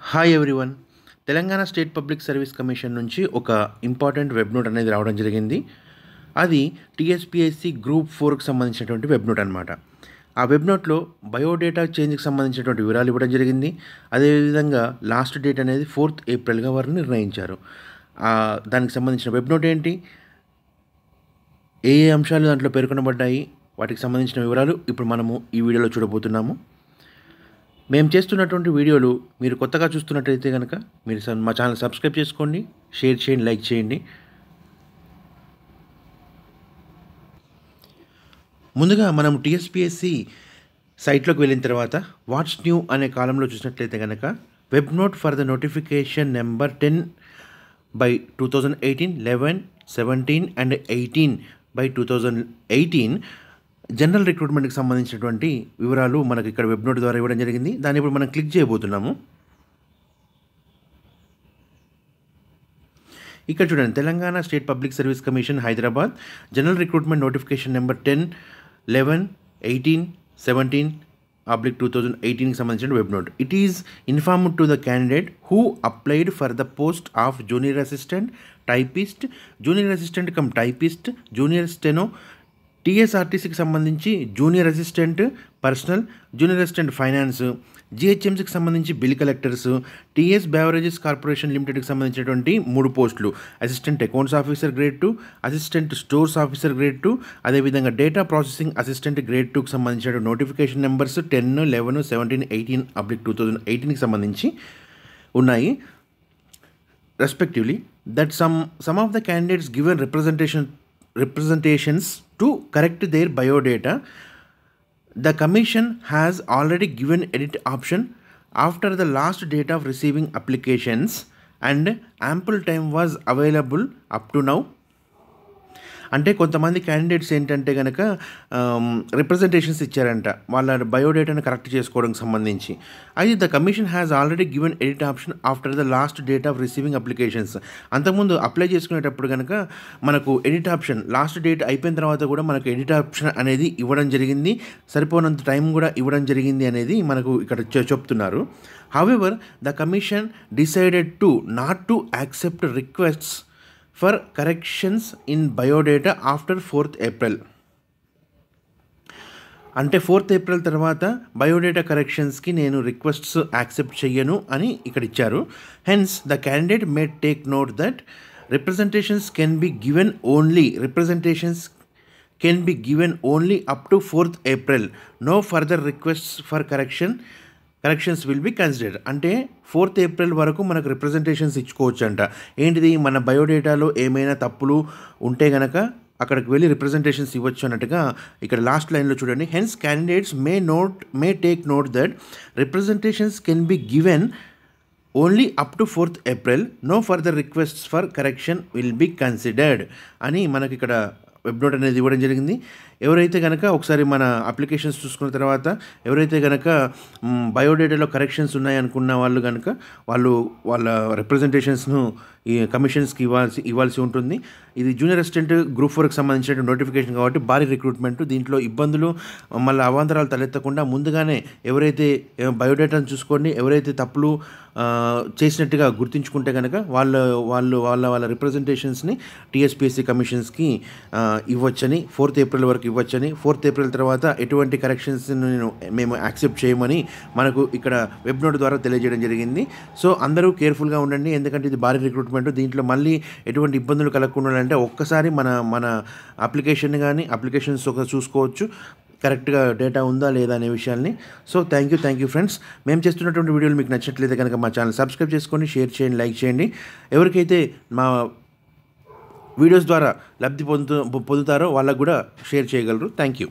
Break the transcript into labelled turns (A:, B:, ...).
A: Hi everyone. Telangana state public service commission నుంచి ఒక important web note అనేది రావడం జరిగింది. అది టీఎస్పిఎస్సి గ్రూప్ ఫోర్కి సంబంధించినటువంటి వెబ్ నోట్ అనమాట ఆ వెబ్ నోట్లో బయోడేటా చేంజ్కి సంబంధించినటువంటి వివరాలు ఇవ్వడం జరిగింది. అదేవిధంగా లాస్ట్ డేట్ అనేది ఫోర్త్ ఏప్రిల్గా వారు నిర్ణయించారు. దానికి సంబంధించిన వెబ్ నోట్ ఏంటి? ఏ ఏ అంశాలు దాంట్లో పేర్కొనబడ్డాయి? వాటికి సంబంధించిన వివరాలు ఇప్పుడు మనము ఈ వీడియోలో చూడబోతున్నాము. మేము చేస్తున్నటువంటి వీడియోలు మీరు కొత్తగా చూస్తున్నట్టయితే కనుక మీరు మా ఛానల్ సబ్స్క్రైబ్ చేసుకోండి షేర్ చేయండి లైక్ చేయండి. ముందుగా మనం టీఎస్పిఎస్సి సైట్లోకి వెళ్ళిన తర్వాత వాట్స్ న్యూ అనే కాలంలో చూసినట్లయితే కనుక web note for the notification number ten by two thousand eighteen eleven seventeen and eighteen by two thousand eighteen general రిక్రూట్మెంట్కి సంబంధించినటువంటి వివరాలు మనకి ఇక్కడ వెబ్ నోట్ ద్వారా ఇవ్వడం జరిగింది. దాన్ని ఇప్పుడు మనం క్లిక్ చేయబోతున్నాము. ఇక్కడ చూడండి Telangana state public service commission Hyderabad. General recruitment notification number ten eleven eighteen seventeen public two thousand ఎయిటీన్కి సంబంధించిన web note. It is inform to the candidate who applied for the post of junior assistant typist junior assistant cum typist junior steno టీఎస్ఆర్టీసీకి సంబంధించి junior assistant personnel junior assistant finance జిహెచ్ఎంసీకి సంబంధించి bill collectors TS beverages corporation లిమిటెడ్కి సంబంధించినటువంటి మూడు పోస్టులు. Assistant accounts officer grade two assistant stores officer grade two అదేవిధంగా data processing assistant grade టూకి సంబంధించిన notification numbers ten eleven seventeen eighteen public two thousand ఎయిటీన్కి సంబంధించి ఉన్నాయి. Respectively that some some of the candidates given representation representations to correct their biodata the commission has already given edit option after the last date of receiving applications and ample time was available up to now అంటే కొంతమంది candidates ఏంటంటే కనుక representations ఇచ్చారంట. వాళ్ళ బయోడేటాను correct చేసుకోవడానికి సంబంధించి. అయితే the commission has already given edit option after the last date of receiving applications అంతకుముందు అప్లై చేసుకునేటప్పుడు కనుక మనకు ఎడిట్ ఆప్షన్ లాస్ట్ డేట్ అయిపోయిన తర్వాత కూడా మనకు ఎడిట్ ఆప్షన్ అనేది ఇవ్వడం జరిగింది. సరిపోనంత టైం కూడా ఇవ్వడం జరిగింది అనేది మనకు ఇక్కడ చెప్తున్నారు. However the commission decided to not to accept requests for corrections in biodata after fourth April. అంటే ఫోర్త్ ఏప్రిల్ తర్వాత బయోడేటా కరెక్షన్స్కి నేను రిక్వెస్ట్స్ యాక్సెప్ట్ చెయ్యను అని ఇక్కడ ఇచ్చారు. Hence the candidate may take note that representations can be given only representations can be given only up to fourth April no further requests for correction corrections will be considered అంటే fourth April వరకు మనకు representations ఇచ్చుకోవచ్చు అంట ఏంటిది? మన బయోడేటాలో ఏమైనా తప్పులు ఉంటే గనక అక్కడికి వెళ్ళి రిప్రజెంటేషన్స్ ఇవ్వచ్చు అన్నట్టుగా ఇక్కడ లాస్ట్ లైన్లో చూడండి. Hence candidates may note may take note that representations can be given only up to fourth April no further requests for correction will be considered అని మనకి ఇక్కడ వెబ్ నోట్ అనేది ఇవ్వడం జరిగింది. ఎవరైతే కనుక ఒకసారి మన అప్లికేషన్స్ చూసుకున్న తర్వాత ఎవరైతే కనుక బయోడేటాలో కరెక్షన్స్ ఉన్నాయనుకున్న వాళ్ళు కనుక వాళ్ళు వాళ్ళ రిప్రజెంటేషన్స్ను కమిషన్స్కి ఇవ్వాల్సి ఇవ్వాల్సి ఉంటుంది. ఇది జూనియర్ అసిస్టెంట్ గ్రూప్ ఫోర్కి సంబంధించిన నోటిఫికేషన్ కాబట్టి భారీ రిక్రూట్మెంట్. దీంట్లో ఇబ్బందులు మళ్ళీ అవాంతరాలు తలెత్తకుండా ముందుగానే ఎవరైతే బయోడేటాను చూసుకోండి ఎవరైతే తప్పులు చేసినట్టుగా గుర్తించుకుంటే కనుక వాళ్ళ వాళ్ళు వాళ్ళ వాళ్ళ రిప్రజెంటేషన్స్ని టీఎస్పీఎస్సీ కమిషన్స్కి ఇవ్వచ్చని ఫోర్త్ ఏప్రిల్ వరకు ఇవ్వచ్చని ఫోర్త్ ఏప్రిల్ తర్వాత ఎటువంటి కరెక్షన్స్ నేను మేము యాక్సెప్ట్ చేయమని మనకు ఇక్కడ వెబ్ నోట్ ద్వారా తెలియజేయడం జరిగింది. సో అందరూ కేర్ఫుల్గా ఉండండి ఎందుకంటే ఇది భారీ రిక్రూట్మెంట్. దీంట్లో మళ్ళీ ఎటువంటి ఇబ్బందులు కలగకుండా అంటే ఒక్కసారి మన మన అప్లికేషన్ కానీ అప్లికేషన్స్ ఒక చూసుకోవచ్చు. కరెక్ట్గా డేటా ఉందా లేదా అనే విషయాన్ని so thank you thank you friends. మేము చేస్తున్నటువంటి వీడియోలు మీకు నచ్చట్లయితే కనుక మా ఛానల్ సబ్స్క్రైబ్ చేసుకోండి షేర్ చేయండి లైక్ చేయండి. ఎవరికైతే మా వీడియోస్ ద్వారా లబ్ధి పొందు పొందుతారో వాళ్ళకు కూడా షేర్ చేయగలరు. Thank you.